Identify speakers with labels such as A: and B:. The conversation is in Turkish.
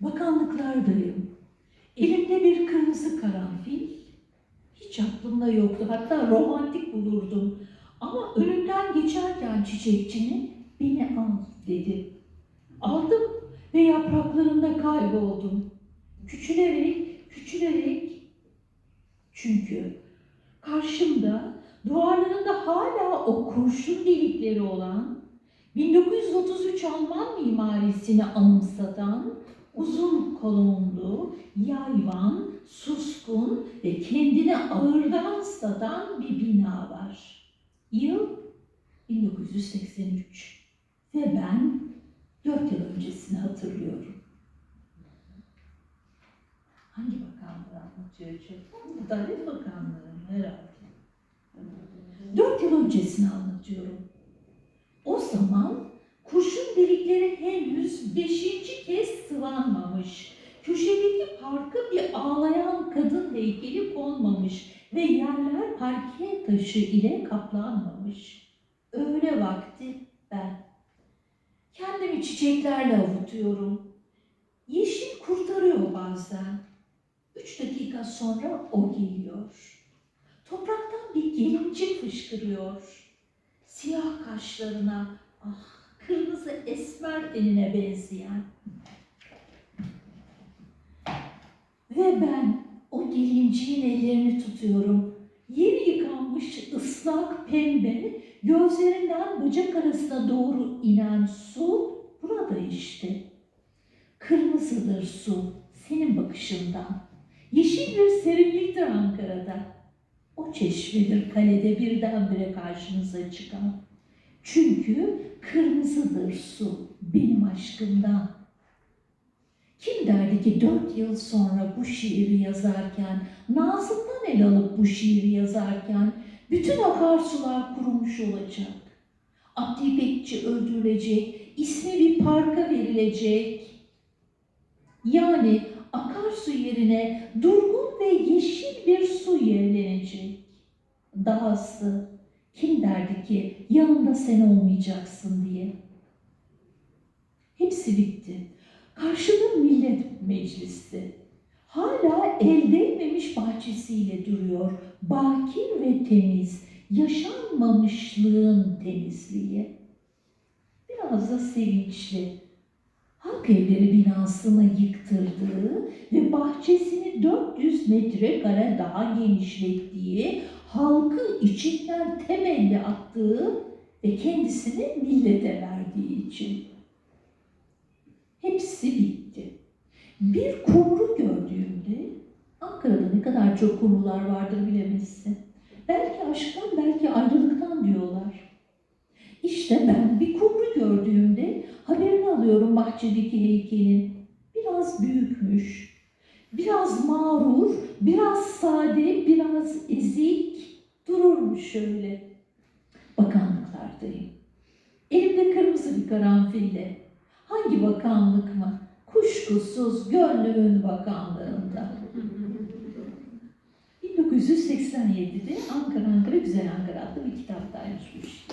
A: Bakanlıklardayım. Elimde bir kırmızı karanfil. Hiç aklımda yoktu. Hatta romantik bulurdum. Ama önünden geçerken çiçekçinin beni al dedi. Aldım ve yapraklarında kayboldum. Küçülerek, küçülerek. Çünkü karşımda duvarlarında hala o kurşun delikleri olan 1933 Alman mimarisini anımsatan uzun kolonlu, yayvan, suskun ve kendini ağırdan satan bir bina var. Yıl 1983 ve ben dört yıl öncesini hatırlıyorum. Hangi bakanlığı anlatıyor çok? Adalet Bakanlığı herhalde. Dört yıl öncesini anlatıyorum. O zaman delikleri henüz beşinci kez sıvanmamış. Köşedeki parka bir ağlayan kadın heykeli konmamış ve yerler parke taşı ile kaplanmamış. Öğle vakti ben. Kendimi çiçeklerle avutuyorum. Yeşil kurtarıyor bazen. Üç dakika sonra o geliyor. Topraktan bir gelincik fışkırıyor. Siyah kaşlarına, ah kırmızı esmer tenine benzeyen. Ve ben o gelinciğin ellerini tutuyorum. Yeni yıkanmış ıslak pembe, gözlerinden bacak arasına doğru inen su burada işte. Kırmızıdır su senin bakışından. Yeşil bir serinliktir Ankara'da. O çeşmedir kalede birdenbire karşınıza çıkan. Çünkü kırmızıdır su benim aşkımdan. Kim derdi ki dört yıl sonra bu şiiri yazarken, Nazım'dan el alıp bu şiiri yazarken bütün akarsular kurumuş olacak. Abdi İpekçi öldürülecek, ismi bir parka verilecek. Yani akarsu yerine durgun ve yeşil bir su yerlenecek. Dahası kim derdi ki yanımda sen olmayacaksın diye. Hepsi bitti. Karşıda millet meclisi. Hala el değmemiş bahçesiyle duruyor. Bakir ve temiz, yaşanmamışlığın temizliği. Biraz da sevinçli. Halk evleri binasını yıktırdığı ve bahçesini 400 metrekare daha genişlettiği, halkı içinden temelli attığı ve kendisini millete verdiği için. Hepsi bitti. Bir kumru gördüğümde, Ankara'da ne kadar çok kumrular vardır bilemezsin. Belki aşktan, belki ayrılıktan diyorlar. İşte ben bir kumru gördüğümde haberini alıyorum bahçedeki heykelin. Biraz büyükmüş, biraz mağrur, biraz sade, biraz ezik dururmuş şöyle. Bakanlıklardayım. Elimde kırmızı bir karanfille. Hangi bakanlık mı? Kuşkusuz gönlümün bakanlığında. 1987'de Ankara Ankara Güzel Ankara adlı bir kitap paylaşmış.